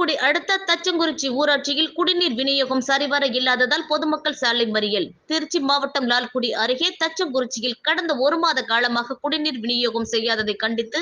அடுத்த தச்சங்குறிச்சி ஊராட்சியில் குடிநீர் விநியோகம் சரிவர இல்லாததால் பொதுமக்கள் சாலை மறியல். திருச்சி மாவட்டம் லால்குடி அருகே தச்சங்குறிச்சியில் கடந்த ஒரு மாத காலமாக குடிநீர் விநியோகம் செய்யாததை கண்டித்து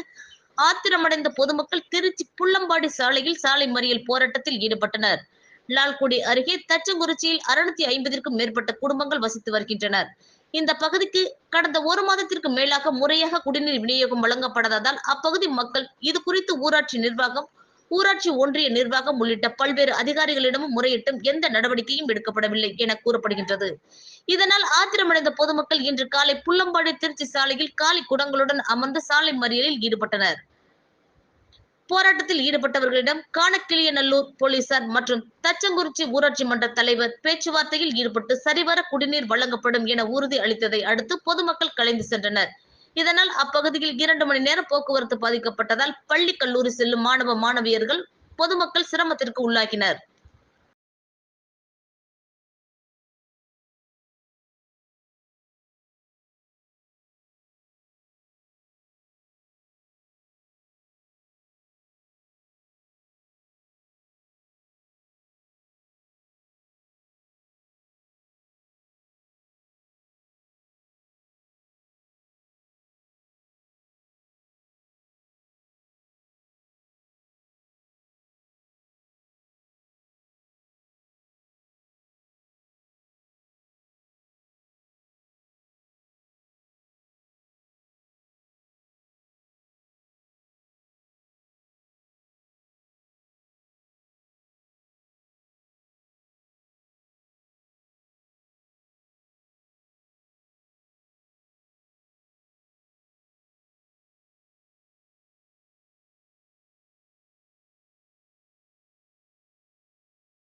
ஆத்திரமடைந்த பொதுமக்கள் திருச்சி புள்ளம்பாடி சாலையில் சாலை மறியல் போராட்டத்தில் ஈடுபட்டனர். லால்குடி அருகே தச்சங்குறிச்சியில் அறுநூத்தி ஐம்பதிற்கும் மேற்பட்ட குடும்பங்கள் வசித்து வருகின்றனர். இந்த பகுதிக்கு கடந்த ஒரு மாதத்திற்கு மேலாக முறையாக குடிநீர் விநியோகம் வழங்கப்படாததால் அப்பகுதி மக்கள் இது குறித்து ஊராட்சி நிர்வாகம் ஊராட்சி ஒன்றிய நிர்வாகம் உள்ளிட்ட பல்வேறு அதிகாரிகளிடமும் முறையிட்டும் எந்த நடவடிக்கையும் எடுக்கப்படவில்லை என கூறப்படுகின்றது. இதனால் ஆத்திரமடைந்த பொதுமக்கள் இன்று காலை புள்ளம்பாடி திருச்சி சாலையில் காலி குடங்களுடன் அமர்ந்து சாலை மறியலில் ஈடுபட்டனர். போராட்டத்தில் ஈடுபட்டவர்களிடம் காணக்கிளியநல்லூர் போலீசார் மற்றும் தச்சங்குறிச்சி ஊராட்சி மன்ற தலைவர் பேச்சுவார்த்தையில் ஈடுபட்டு சரிவர குடிநீர் வழங்கப்படும் என உறுதி அளித்ததை அடுத்து பொதுமக்கள் கலைந்து சென்றனர். இதனால் அப்பகுதியில் இரண்டு மணி நேர போக்குவரத்து பாதிக்கப்பட்டதால் பள்ளி கல்லூரி செல்லும் மாணவ மாணவியர்கள் பொதுமக்கள் சிரமத்திற்கு உள்ளாகினர்.